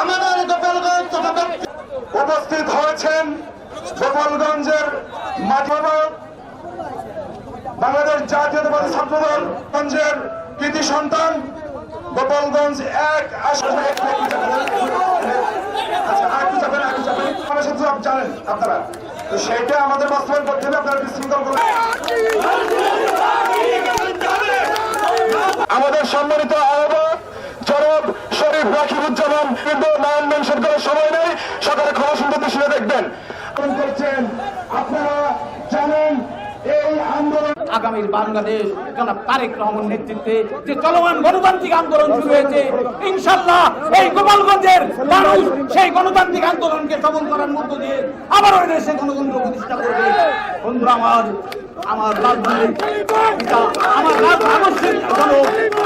আমাদের গোপালগঞ্জ উপস্থিত হয়েছেন গোপালগঞ্জের বাংলাদেশ জাতীয়তাবাদী ছাত্রদলগঞ্জের কৃতি সন্তান গোপালগঞ্জ এক আসলে আচ্ছা আপনারা সব জানেন আপনারা তো সেটা আমাদের বাস্তবায়ন করতে হবে আপনারা বিশৃঙ্খল করবেন শরীফ রাকিবুজ্জামান কিন্তু নাম মেনশন করার সময় নেই। সকালে খবর শুনতে শুনে দেখবেন। করছেন আপনারা জানেন এই আন্দোলন আগামীর বাংলাদেশ জনাব তারেক রহমান নেতৃত্বে যে চলমান গণতান্ত্রিক আন্দোলন শুরু হয়েছে ইনশাল্লাহ এই গোপালগঞ্জের মানুষ সেই গণতান্ত্রিক আন্দোলনকে সফল করার মধ্য দিয়ে আবারও দেশে গণতন্ত্র প্রতিষ্ঠা করবে। বন্ধুরা আমার আমার রাজধানীর পিতা আমার রাজ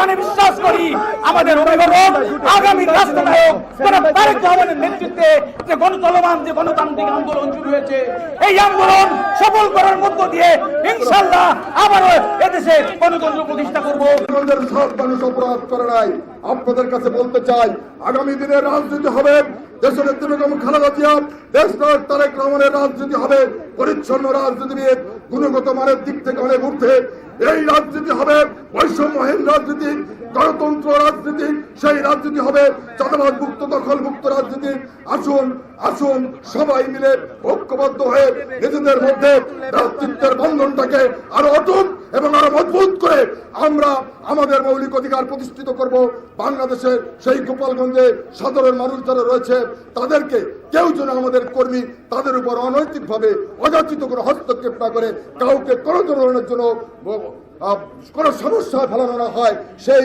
প্রাণে বিশ্বাস করি, আমাদের অভিভাবক, আগামী রাষ্ট্রনায়ক তারেক নেতৃত্বে যে গণচলমান যে গণতান্ত্রিক আন্দোলন শুরু হয়েছে, এই আন্দোলন সফল করার মধ্য দিয়ে ইনশাল্লাহ আবারও এদেশে গণতন্ত্র প্রতিষ্ঠা করব। সব মানুষ অপরাধ করে নাই। আপনাদের কাছে বলতে চাই, আগামী দিনে রাজনীতি হবে। দেশের বেগম খালেদা জিয়া দেশনাথ তারেক রহমানের রাজনীতি হবে। পরিচ্ছন্ন রাজনীতিবিদ, গুণগত মানের দিক থেকে অনেক ঊর্ধ্বে। এই রাজনীতি হবে বৈষম্যহীন রাজনীতি, গণতন্ত্র রাজনীতি, সেই রাজনীতি হবে চাঁদাবাদ মুক্ত, দখল মুক্ত রাজনীতি। আসুন আসুন, সবাই মিলে ঐক্যবদ্ধ হয়ে নিজেদের মধ্যে রাজনীতির বন্ধনটাকে আরও অটুট এবং আরও মজবুত করে আমরা আমাদের মৌলিক অধিকার প্রতিষ্ঠিত করব। বাংলাদেশের সেই গোপালগঞ্জে সাধারণ মানুষ যারা রয়েছে, তাদেরকে কেউ যেন আমাদের কর্মী তাদের উপর অনৈতিকভাবে অযাচিত কোনো হস্তক্ষেপ না করে কাউকে কোনো ধরনের জন্য কোনো সমস্যা ফেলানো না হয়, সেই